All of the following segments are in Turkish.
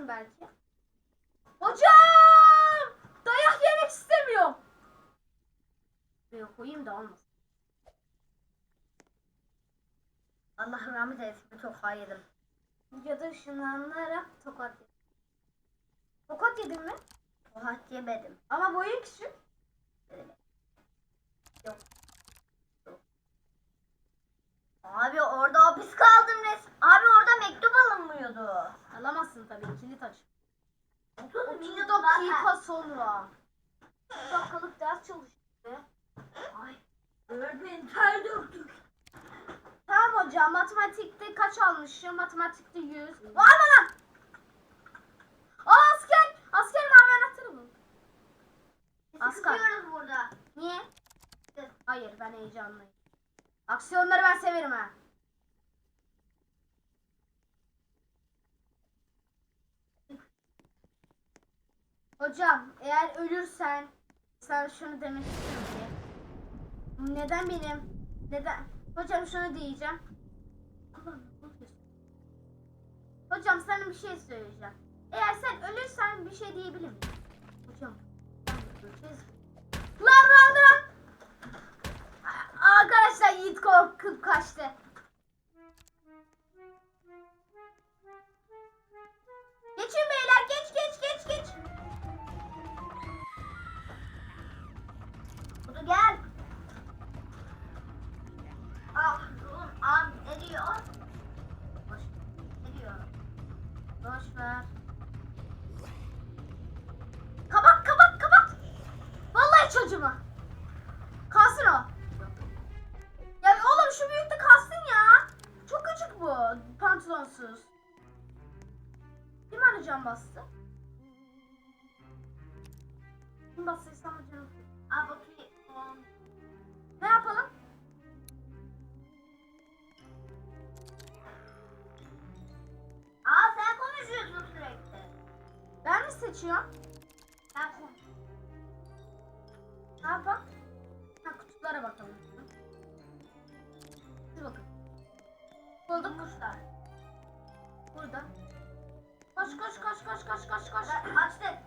ışınlanacaksın belki. Hocam! Dayak yemek istemiyorum. Buraya koyayım da olmasın. Allah rahmet eylesin çok hayırım. Ya da ışınlanarak tokat yedim. Tokat yedin mi? Tokat yemedim. Ama boyun küçük. Alamazsın tabii kilit aç. 30 30 dakika sonra. 30 dakikalık ders çalıştı. Ay. Öğretmenim ter döktük. Tamam hocam matematikte kaç almışım? Matematikte 100. Var mı lan? Aa asker! Asker anahtarı bul. Aslan. Sıkıyoruz burada. Niye? Hayır ben heyecanlıyım. Aksiyonları ben severim ha. Hocam eğer ölürsen sen şunu demek istiyorum ki. Neden benim? Neden? Hocam şunu diyeceğim. Hocam sana bir şey söyleyeceğim. Eğer sen ölürsen bir şey diyebilir miyim? Hocam. Lan lan lan. Arkadaşlar Yiğit korkup kaçtı. Boş ver. Kabak kabak kabak. Vallahi çocuğuma. Kalsın o. Ya oğlum şu büyükte kalsın ya. Çok küçük bu pantolonsuz. Kim arayacağım bastı? Kim bastıysa ama canım. Batu. Ne yapalım? Ben mi seçiyorum? Konuş. Ne yapalım? Ha kutulara bakalım. Dur bakın. Bulduk. Kuşlar. Burada. Koş koş koş koş koş koş koş. Ben açtık.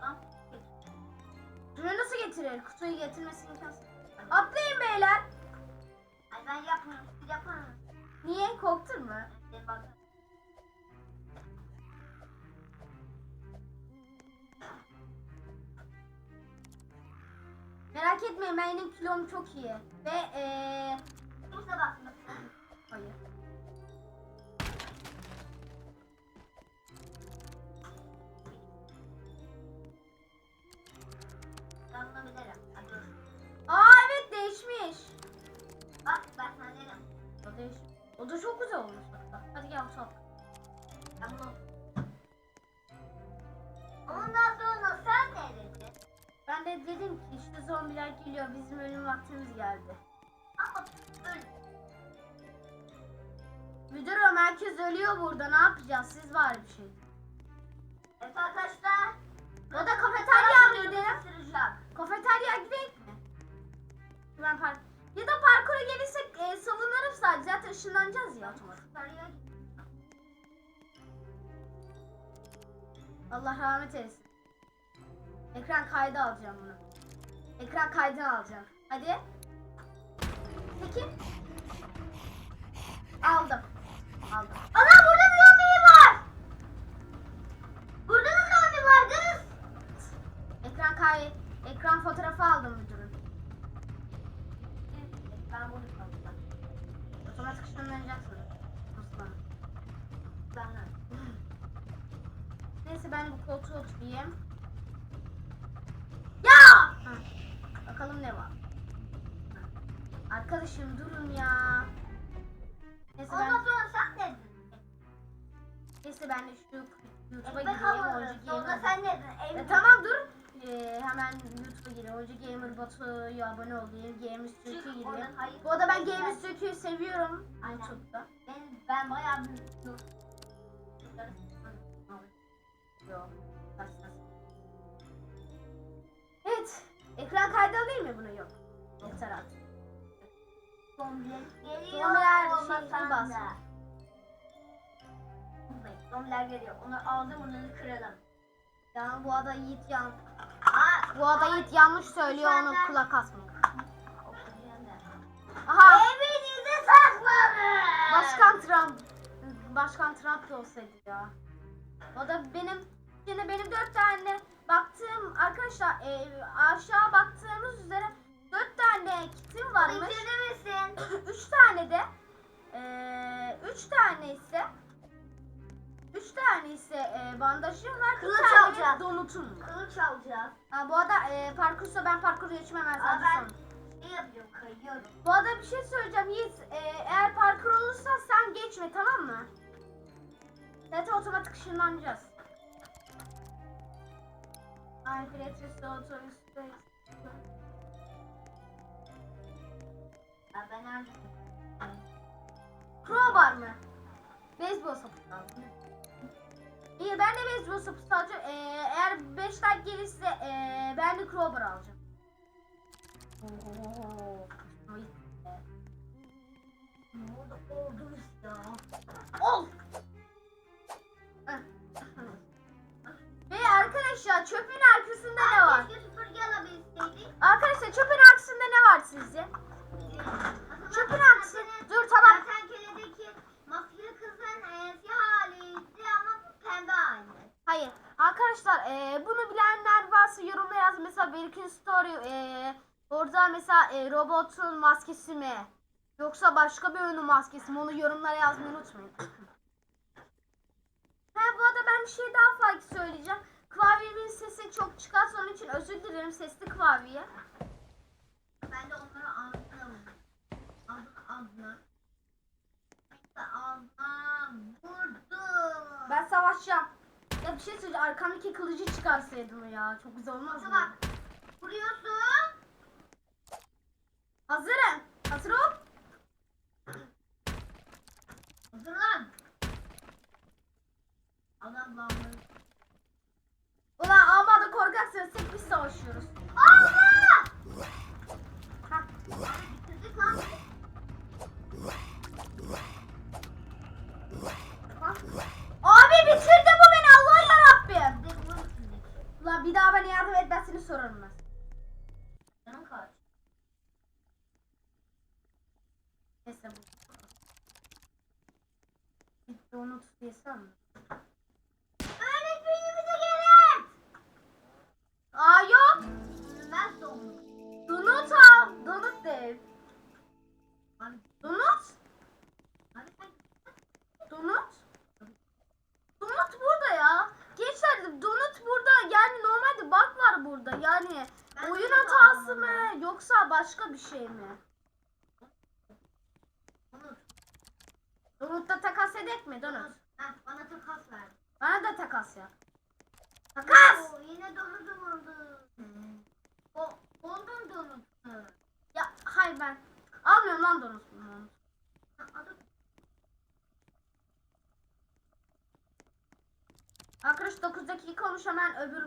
Tamam. Şunu nasıl getirir? Kutuyu getirmesi imkansız. Atlayın beyler. Ay ben yapmıyorum. Siz yapar mısınız? Niye? Korktun mu? Siz bak. Merak etmeyin benim kilom çok iyi. Ve eee... Kimse bakmasın. Hayır. Zombiler geliyor bizim ölüm vaktimiz geldi. Ama. Müdürüm herkes ölüyor burada ne yapacağız siz var bir şey. Evet arkadaşlar. O da kafeterya mıydı? Kafeterya gidelim mi? Ben park... Ya da parkura gelirsek e, savunuruz sadece zaten ışınlanacağız ya. Allah rahmet eylesin. Ekran kaydı alacağım bunu. Ekran kaydını alacağım. Hadi. Peki. Aldım. Aldım. Ana burada bir zombi var. Burada da zombi var kız. Ekran kay ekran fotoğrafı aldım müdürüm. Ben bunu kalacağım. Otomatik ışınlanacaksın. Osman. Ben Neyse ben bu koltuğa oturayım. Ha, Bakalım ne var. Arkadaşım durun ya. Neyse ben, Ondan sonra sen ne dedin? neyse ben de şu YouTube'a Ekmek gireyim. alırız. Oyuncu Sonra sen ne dedin? Ev tamam dur. e, hemen YouTube'a girin. Hoca Gamer Batu'ya abone olayım. Gamers Türkiye Çık girin. oradan, hayır. Bu arada ben Gamers Türkiye'yi seviyorum Aynen. YouTube'da. Ben, ben bayağı bir... Yok. Evet. Ekran kaydı alayım mı bunu? Yok. Yeter artık. Zombiler geliyor. Zombiler şeyini basın. Zombiler geliyor. Onu aldım onu kıralım. Yani bu ada Yiğit yan. Aa, Bu ada Yiğit yanlış söylüyor onu kulak asmayın. Aha. Evinize saklanın. Başkan Trump. Başkan Trump da olsaydı ya. O da benim yine benim dört tane arkadaşlar e, aşağı baktığımız üzere dört tane kitim varmış. Misin? üç tane de e, tane ise üç tane ise e, bandajım var. Kılıç bir tane alacağız. donutum var. Kılıç alacağız. Ha, bu arada e, parkursa ben parkur geçmem ben Aa, ben sonra. şey yapıyorum kayıyorum. Bu arada bir şey söyleyeceğim Yiğit. e, eğer parkur olursa sen geçme tamam mı? Zaten otomatik ışınlanacağız. Nerede? Crowbar mı? Beyzbol sopası aldım. İyi ben de beyzbol sopası alacağım. E, eğer 5 like gelirse e, ben de crowbar alacağım. Ne oldu? Oldunuz ya. Ol. Arkadaşlar çöpün arkasında ne var? Keşke süpürge alabilseydik. Arkadaşlar çöpün arkasında ne var sizce? Çöpün arkası. Dur tamam. Kertenkeledeki mafya kızın e, siyah haliydi ama pembe hali. Hayır. Arkadaşlar eee, bunu bilenler varsa yorumlara yazın. Mesela Berk'in story eee, orada mesela eee, robotun maskesi mi? Yoksa başka bir oyunun maskesi mi? Onu yorumlara yazmayı unutmayın. Ha bu arada ben bir şey daha farklı söyleyeceğim. Klavyemin sesi çok çıkarsa onun için özür dilerim sesli klavye. Ben de onları aldım. Aldım aldım. Aldım. Vurdum. Ben savaşacağım. Ya bir şey söyleyeceğim. Arkamdaki kılıcı çıkarsaydım ya. Çok güzel olmaz mı? Bak. Vuruyorsun. Hazırım. Hazır ol. Hazırlan. Adam. Ulan almada korkaksınız. Tek biz savaşıyoruz. Allah! Hah. Bitirdik lan. Hah. Abi bitirdi bu beni Allah yarabbim. Bir de bunu bitirdik. Ulan bir daha bana yardım etmezsini sorarım ben. Canım kaç. Neyse bu. Donut yesem mi? Öğretmenimize gelin. Aa yok. Ben doğum. Donut al. Donut de. Abi, Donut. abi sen Donut. Donut burada ya. Gençler donut burada. Yani normalde bug var burada. Yani oyun donut hatası mı yoksa başka bir şey mi? Donut'ta takas edek mi donut? Heh, bana takas ver. Bana da takas yap. Takas! Oo, yine donudum oldu. O, oldun donutu. Ya hayır ben almıyorum lan donut. Ha, adı- Arkadaş 9 dakika olmuş hemen öbür